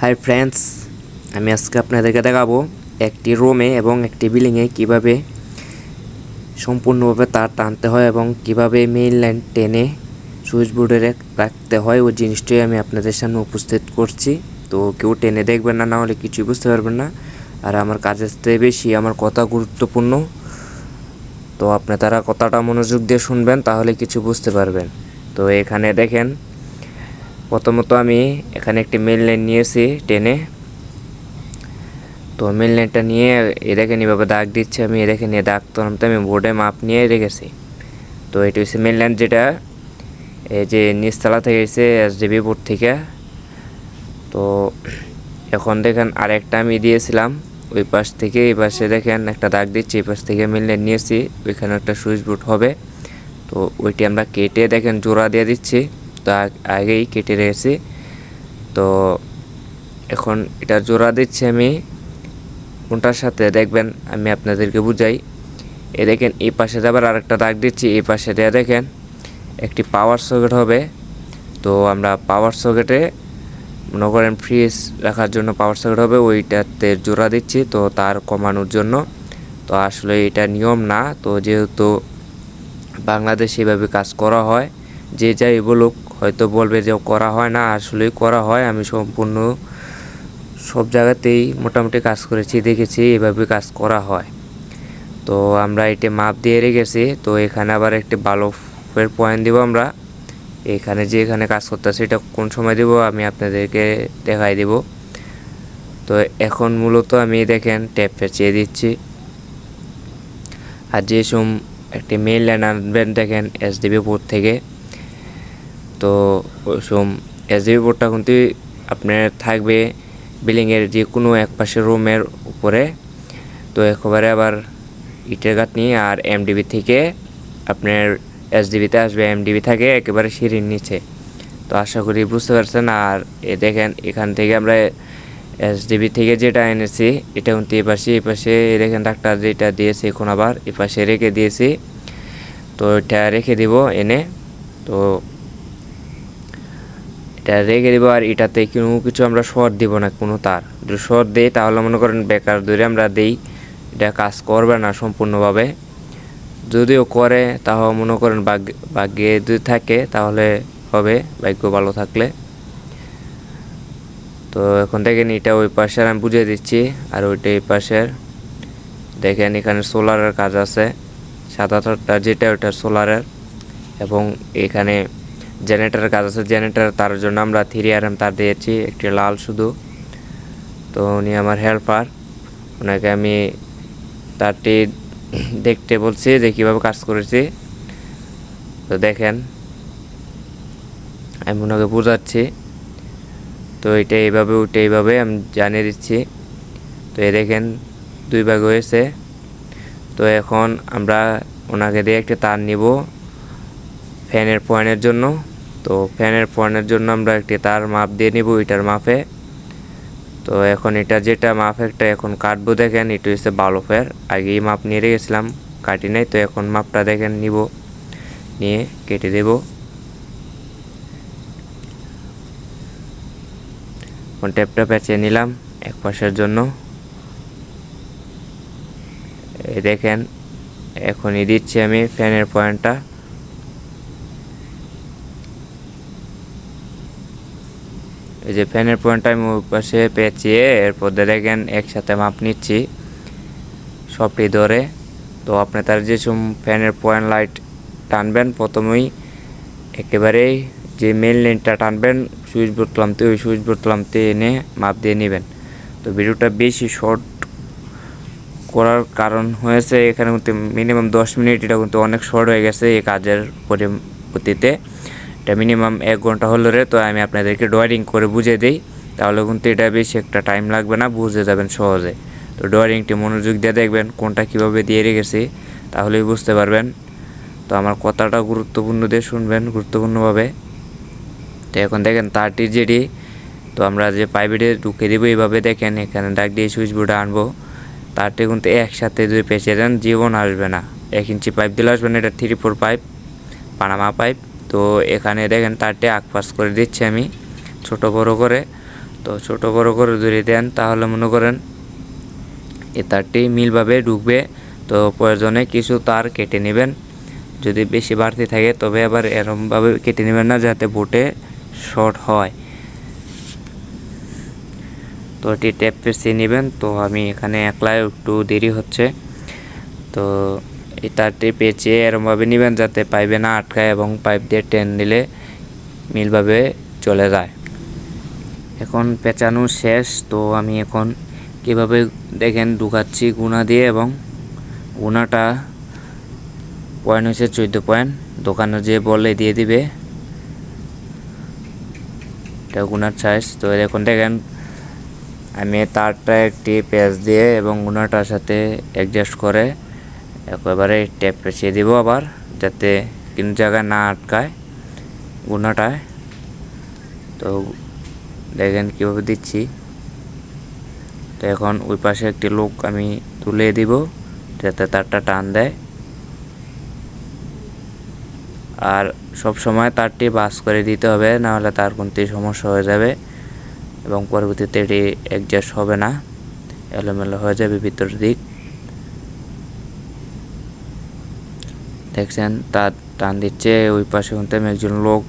Hi friends আমি আজকে আপনাদেরকে দেখাবো একটি রুমে এবং একটি বিল্ডিংয়ে কীভাবে সম্পূর্ণভাবে তার টানতে হয় এবং কীভাবে মেইন লাইন টেনে সুইচ বোর্ডে রাখতে হয় ওই জিনিসটাই আমি আপনাদের সামনে উপস্থিত করছি। তো কেউ টেনে দেখবেন না না হলে কিছুই বুঝতে পারবেন না। আর আমার কাজের থেকে বেশি আমার কথা গুরুত্বপূর্ণ। তো আপনি তারা কথাটা মনোযোগ দিয়ে শুনবেন, তাহলে কিছু বুঝতে পারবেন। তো এখানে দেখেন প্রথমত আমি এখানে একটি মেল লাইন নিয়েছি টেনে। তো মেল লাইনটা নিয়ে এ দেখেন এভাবে দাগ দিচ্ছে, আমি এ এ দাগ তো আমি বোর্ডে মাপ নিয়ে রেখেছি। তো এটি হচ্ছে মেল লাইন যেটা, এই যে নিচতলা থেকে এসে এস এসডিবি বোর্ড থেকে। তো এখন দেখেন আরেকটা আমি দিয়েছিলাম, ওই পাশ থেকে এই পাশে দেখেন একটা দাগ দিচ্ছি, এই পাশ থেকে মেল লাইন নিয়েছি ওইখানে একটা সুইচ বোর্ড হবে। তো ওইটি আমরা কেটে দেখেন জোড়া দিয়ে দিচ্ছি। তো আগেই কেটে রেখেছি। তো এখন এটা জোড়া দিচ্ছি আমি। কোনটার সাথে দেখবেন, আমি আপনাদেরকে বুঝাই। এ দেখেন, এই পাশে আবার আরেকটা দাগ দিচ্ছি, এই পাশে দিয়ে দেখেন, একটি পাওয়ার সকেট হবে। তো আমরা পাওয়ার সকেটে মনে করেন ফ্রিজ রাখার জন্য পাওয়ার সকেট হবে, ওইটাতে জোড়া দিচ্ছি, তো তার কমানোর জন্য। তো আসলে এটা নিয়ম না, তো যেহেতু বাংলাদেশে এভাবে কাজ করা হয়, যে যাই বলুক হয়তো বলবে যে করা হয় না, আসলেই করা হয়। আমি সম্পূর্ণ সব জায়গাতেই মোটামুটি কাজ করেছি, দেখেছি এভাবে কাজ করা হয়। তো আমরা এটা মাপ দিয়ে রেখেছি। তো এখানে আবার একটি বালফের পয়েন্ট দিব আমরা। এখানে যে এখানে কাজ করতেছে, এটা কোন সময় দিব আমি আপনাদেরকে দেখাই দিব। তো এখন মূলত আমি দেখেন ট্যাপ পেঁচিয়ে দিচ্ছি। আর যে সম একটি মেইল লাইন আনবেন দেখেন এসডিবি পোর্ট থেকে। তো ওই সম এসডিবি পোর্টটা কিন্তু আপনার থাকবে বিল্ডিংয়ের যে কোনো এক পাশে রুমের উপরে। তো একেবারে আবার ইটের গাঁথনি আর এমডিবি থেকে আপনার এসডিবিতে আসবে এমডিবি থাকে একেবারে সিঁড়ির নিচে। তো আশা করি বুঝতে পারছেন আর এ দেখেন এখান থেকে আমরা এসডিবি থেকে যেটা এনেছি, এটা কিন্তু এই পাশে এই পাশে দেখেন ডাক্তার যেটা দিয়েছে এখন আবার এই পাশে রেখে দিয়েছি। তো এটা রেখে দিব এনে। তো এটা রেখে দেবো আর এটাতে কোনো কিছু আমরা শর্ট দিব না, কোনো তার। যদি শর্ট দিই তাহলে মনে করেন বেকার ধরে আমরা দেই, এটা কাজ করবে না সম্পূর্ণভাবে। যদিও করে, তাও মনে করেন ভাগ্য, ভাগ্যে যদি থাকে তাহলে হবে, ভাগ্য ভালো থাকলে। তো এখন দেখেন এটা ওই পাশের আমি বুঝিয়ে দিচ্ছি, আর ওইটা এই পাশের। দেখেন এখানে সোলারের কাজ আছে সাদা তারটা যেটা ওইটা সোলারের। এবং এখানে জেনারেটারের কাজ আছে। জেনারেটার তার জন্য আমরা থ্রি আর এম তার দিয়েছি। একটি লাল শুধু। তো উনি আমার হেল্পার ওনাকে আমি তারটি দেখতে বলছি, যে কীভাবে কাজ করেছি। তো দেখেন, আমি ওনাকে বোঝাচ্ছি। তো এটা এইভাবে, ওইটা এইভাবে আমি জানিয়ে দিচ্ছি। তো এই দেখেন, দুই ভাগ হয়েছে। তো এখন আমরা ওনাকে দিয়ে একটা তার নিব। ফ্যানের পয়েন্টের জন্য। তো ফ্যানের পয়েন্টের জন্য আমরা একটি তার মাপ দিয়ে নিব, এটার মাপে। তো এখন এটা যেটা মাপ, একটা এখন কাটবো দেখেন, এটা হচ্ছে বালফের আগেই মাপ নিয়ে রেখেছিলাম, কাটি নাই, তো এখন মাপটা দেখেন, নিব, নিয়ে কেটে দেব। ট্যাপটা পেঁচিয়ে নিলাম এক পাশের জন্য। দেখেন, এখনই দিচ্ছি আমি ফ্যানের পয়েন্টটা। এই যে ফ্যানের পয়েন্টটা আমি পাশে পেঁচিয়ে এরপর দেখেন একসাথে মাপ নিচ্ছি। সবটি ধরে। তো আপনি তার যে ফ্যানের পয়েন্ট লাইট টানবেন, প্রথমেই একেবারেই যে মেন লাইনটা টানবেন, সুইচ বোর্ড লামতে ওই সুইচ বোর্ড লামতে এনে মাপ দিয়ে নেবেন। তো ভিডিওটা বেশি শর্ট করার কারণ হয়েছে, এখানে মিনিমাম দশ মিনিট, এটা কিন্তু অনেক শর্ট হয়ে গেছে এই কাজের পরিবর্তিতে এটা মিনিমাম এক ঘণ্টা হলো রে, তো আমি আপনাদেরকে ড্রয়িং করে বুঝিয়ে দিই। তাহলে কিন্তু এটা বেশি একটা টাইম লাগবে না, বুঝে যাবেন সহজে। তো ড্রয়িংটি মনোযোগ দিয়ে দেখবেন, কোনটা কীভাবে দিয়ে রেখেছি, তাহলেই বুঝতে পারবেন। তো আমার কথাটা গুরুত্বপূর্ণ দিয়ে শুনবেন, গুরুত্বপূর্ণভাবে। তো এখন দেখেন তারটি যেটি তো আমরা যে পাইপে ঢুকে দেবো, এইভাবে দেখেন, এখানে ডাক দিয়ে সুইচ বোর্ডে আনব। তারটি কিন্তু একসাথে যদি পেঁচে দেন, জীবন আসবে না। এক ইঞ্চি পাইপ দিলে আসবে না, এটা three four pipe Panama pipe তো এখানে দেখেন তারটি আক পাস করে দিচ্ছি আমি, ছোট বড় করে। তো ছোট বড় করে ধরে দেন তাহলে মনে করেন এ তারটি মিলভাবে ঢুকবে। তো প্রয়োজনে কিছু তার কেটে নেবেন। যদি বেশি বাড়তি থাকে তবে আবার এরমভাবে কেটে নেবেন না, যাতে বোটে শর্ট হয়। তো এটি ট্যাপ পেঁচিয়ে নেবেন। তো আমি এখানে একলাই একটু দেরি হচ্ছে। তো তারটি পেঁচিয়ে এরমভাবে নেবেন যাতে পাইপে না আটকায় এবং পাইপ দিয়ে টেন দিলে মিলভাবে চলে যায়। এখন পেঁচানো শেষ, তো আমি এখন কীভাবে দেখেন ঢুকাচ্ছি গুণা দিয়ে এবং গুণাটা পয়েন্ট হচ্ছে চোদ্দ পয়েন্ট। দোকানে যে বলে দিয়ে দিবে। এটা গুণার সাইজ তো এখন দেখেন আমি তারটা একটি পেঁচ দিয়ে এবং গুণাটার সাথে অ্যাডজাস্ট করে একেবারে ট্যাপ পেঁচিয়ে দিব আবার, যাতে কোনো জায়গায় না আটকায় গুণাটায় তো দেখেন কীভাবে দিচ্ছি। তো এখন ওই পাশে একটি লোক আমি তুলে দিব, যাতে তারটা টান দেয়। আর সব সময় তারটি বাস করে দিতে হবে না হলে তার কোনটি সমস্যা হয়ে যাবে এবং পরবর্তীতে এটি অ্যাডজাস্ট হবে না। এলোমেলো হয়ে যাবে ভিতর দিক। দেখছেন, তার টান দিচ্ছে, ওই পাশে কিন্তু আমি একজন লোক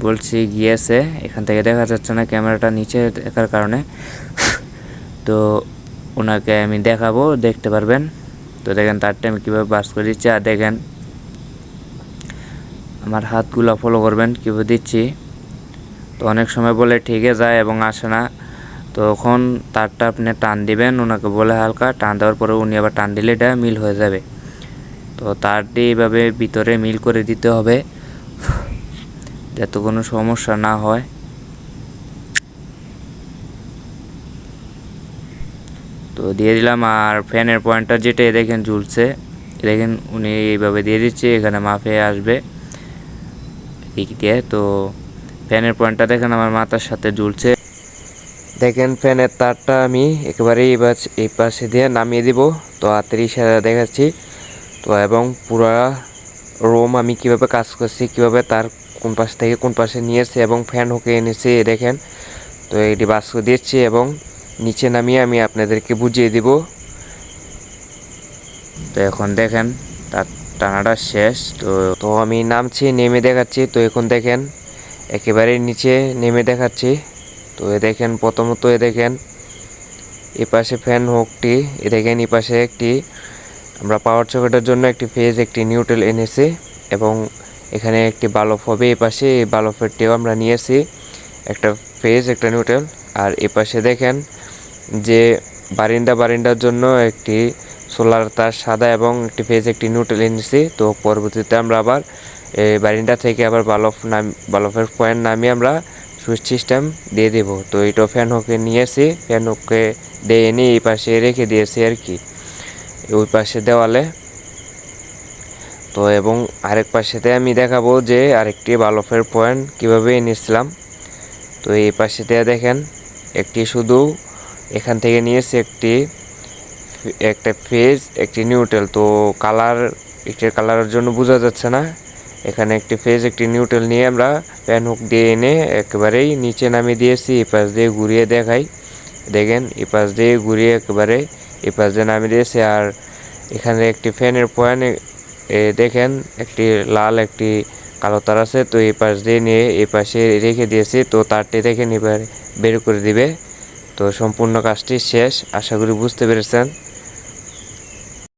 বলছি, গিয়েছে। এখান থেকে দেখা যাচ্ছে না, ক্যামেরাটা নিচে দেখার কারণে। তো ওনাকে আমি দেখাবো, দেখতে পারবেন। তো দেখেন তারটা আমি কীভাবে বাস করে দিচ্ছি। আর দেখেন, আমার হাতগুলো ফলো করবেন, কীভাবে দিচ্ছি। তো অনেক সময় বলে ঠিকই যায় এবং আসে না। তো তখন তারটা আপনি টান দিবেন, ওনাকে বলে হালকা। টান দেওয়ার পরে উনি আবার টান দিলে এটা মিল হয়ে যাবে। তো তারটি এভাবে ভিতরে মিল করে দিতে হবে। যাতে কোনো সমস্যা না হয়। তো দিয়ে দিলাম, আর ফ্যানের পয়েন্টটা যেটা দেখেন ঝুলছে, দেখেন উনি এইভাবে দিয়ে দিচ্ছে, এখানে মাফে আসবে দিক দিয়ে। তো ফ্যানের পয়েন্টটা দেখেন, আমার মাথার সাথে ঝুলছে। দেখেন ফ্যানের তারটা আমি একেবারেই এই পাশ এই পাশে দিয়ে নামিয়ে দিব। তো হাতের ইশারা দেখাচ্ছি। তো এবং পুরা রোম আমি কীভাবে কাজ করছি, কীভাবে তার কোন পাশ থেকে কোন পাশে নিয়েছে এবং ফ্যান হুকে এনেছে দেখেন। তো এটি বাস্ক দিচ্ছি এবং নিচে নামিয়ে আমি আপনাদেরকে বুঝিয়ে দিব। তো এখন দেখেন, তার টানাটা শেষ। তো তো আমি নামছি, নেমে দেখাচ্ছি। তো এখন দেখেন, একেবারে নিচে নেমে দেখাচ্ছি। তো এ দেখেন, প্রথমত এ দেখেন, এ পাশে ফ্যান হোকটি এ দেখেন এই পাশে একটি আমরা পাওয়ার চকেটের জন্য একটি ফেজ, একটি নিউট্রেল এনেছি এবং এখানে একটি বালফ হবে। এ পাশে এই বালফেরটিও আমরা নিয়েছি, একটা ফেজ, একটা নিউট্রেল। আর এ পাশে দেখেন যে বারিন্দা, বারিন্দার জন্য একটি সোলার তার সাদা এবং একটি ফেজ, একটি নিউট্রেল এনেছি। তো পরবর্তীতে আমরা আবার এই বারিন্দা থেকে আবার বালফ নাম, বালফের পয়েন্ট নামিয়ে আমরা সুইচ সিস্টেম দিয়ে দেব। তো এইটা ফ্যান হোকে নিয়েছি ফ্যান হোকে দিয়ে এনে এই পাশে রেখে দিয়েছি আর কি। ওই পাশে দেওয়ালে। তো এবং আরেক পাশেতে আমি দেখাবো যে আরেকটি বালফের পয়েন্ট কীভাবে এনেছিলাম। তো এই পাশেতে দেখেন, একটি শুধু এখান থেকে নিয়েছি একটি একটা ফেজ, একটি নিউট্রেল। তো কালার, এটার কালারের জন্য বোঝা যাচ্ছে না। এখানে একটি ফেজ, একটি নিউট্রেল নিয়ে আমরা প্যান হুক দিয়ে এনে একেবারেই নিচে নামিয়ে দিয়েছি। এই পাশ দিয়ে ঘুরিয়ে দেখাই। দেখেন, এই পাশ দিয়ে ঘুরিয়ে একেবারে এই পাশ দিয়ে নামিয়ে দিয়েছি আর এখানে একটি ফ্যানের পয়েন্ট দেখেন একটি লাল, একটি কালো তার আছে, তো এই পাশ দিয়ে নিয়ে এই পাশে রেখে দিয়েছি, তো তারটি দেখেন এবার বের করে দিবে। তো সম্পূর্ণ কাজটি শেষ, আশা করি বুঝতে পেরেছেন।